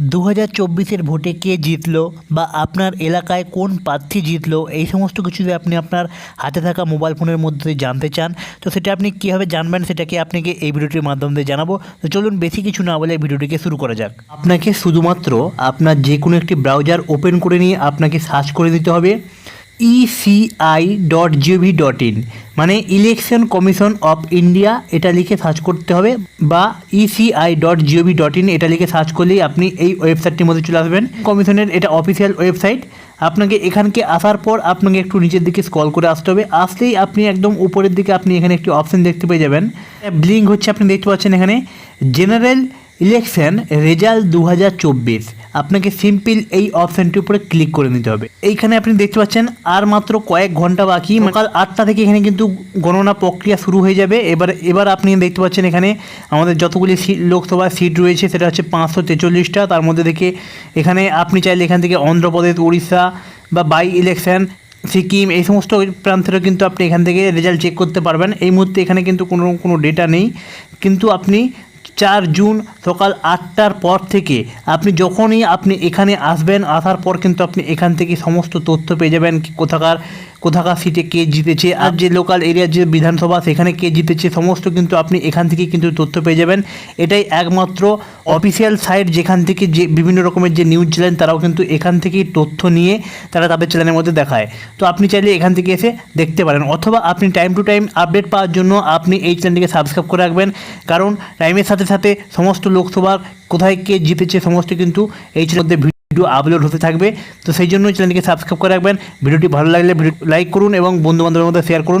দু হাজার চব্বিশের ভোটে কে জিতলো বা আপনার এলাকায় কোন প্রার্থী জিতলো, এই সমস্ত কিছু যদি আপনি আপনার হাতে থাকা মোবাইল ফোনের মধ্যে জানতে চান, তো সেটা আপনি কীভাবে জানবেন সেটাকে আপনাকে এই ভিডিওটির মাধ্যম দিয়ে জানাব। তো চলুন বেশি কিছু না বলে ভিডিওটিকে শুরু করা যাক। আপনাকে শুধুমাত্র আপনার যে কোনো একটি ব্রাউজার ওপেন করে নিয়ে আপনাকে সার্চ করে দিতে হবে। ECI dot G O V dot in মানে ইলেকশন কমিশন অফ ইন্ডিয়া এটা লিখে সার্চ করতে হবে, বা ECI dot G O V dot in এটা লিখে সার্চ করলেই আপনি এই ওয়েবসাইটটির মধ্যে চলে আসবেন। কমিশনের এটা অফিসিয়াল ওয়েবসাইট আপনাকে এখানকে আসার পর আপনাকে একটু নিচের দিকে স্কল করে আসতে হবে। আসলেই আপনি একদম উপরের দিকে আপনি এখানে একটি অপশন দেখতে পেয়ে যাবেন। ব্লিঙ্ক হচ্ছে, আপনি দেখতে পাচ্ছেন এখানে জেনারেল ইলেকশন রেজাল্ট দু হাজার চব্বিশ। আপনাকে সিম্পল এই অপশানটির উপরে ক্লিক করে নিতে হবে। এইখানে আপনি দেখতে পাচ্ছেন আর মাত্র কয়েক ঘণ্টা বাকি। সকাল আটটা থেকে এখানে কিন্তু গণনা প্রক্রিয়া শুরু হয়ে যাবে। এবার এবার আপনি দেখতে পাচ্ছেন এখানে আমাদের যতগুলি লোকসভা সিট রয়েছে, সেটা হচ্ছে পাঁচশো তেচল্লিশটা। তার মধ্যে থেকে এখানে আপনি চাইলে এখান থেকে অন্ধ্রপ্রদেশ, উড়িষ্যা বা বাই ইলেকশন সিকিম, এই সমস্ত প্রান্তেরও কিন্তু আপনি এখান থেকে রেজাল্ট চেক করতে পারবেন। এই মুহূর্তে এখানে কিন্তু কোনো কোনো ডেটা নেই। কিন্তু আপনি চার জুন সকাল আটটার পর থেকে আপনি যখনই আপনি এখানে আসবেন, আসার পর কিন্তু আপনি এখান থেকে সমস্ত তথ্য পেয়ে যাবেন কোথাকার কোথাকার সিটে কে জিতেছে, আর যে লোকাল এরিয়ার যে বিধানসভা, সেখানে কে জিতেছে, সমস্ত কিন্তু আপনি এখান থেকে কিন্তু তথ্য পেয়ে যাবেন। এটাই একমাত্র অফিসিয়াল সাইট যেখান থেকে যে বিভিন্ন রকমের যে নিউজ চ্যানেল তারাও কিন্তু এখান থেকেই তথ্য নিয়ে তারা তাদের চ্যানেলের মধ্যে দেখায়। তো আপনি চাইলে এখান থেকে এসে দেখতে পারেন, অথবা আপনি টাইম টু টাইম আপডেট পাওয়ার জন্য আপনি এই চ্যানেলটিকে সাবস্ক্রাইব করে রাখবেন। কারণ টাইমের সাথে সাথে সমস্ত লোকসভার কোথায় কে জিতেছে সমস্ত কিন্তু এই মধ্যে ভিডিও আপলোড হতে থাকবে। তো সেই জন্য চ্যানেলকে সাবস্ক্রাইব করে রাখবেন। ভিডিওটি ভালো লাগলে ভিডিও লাইক করুন এবং বন্ধুবান্ধবের মধ্যে শেয়ার করুন।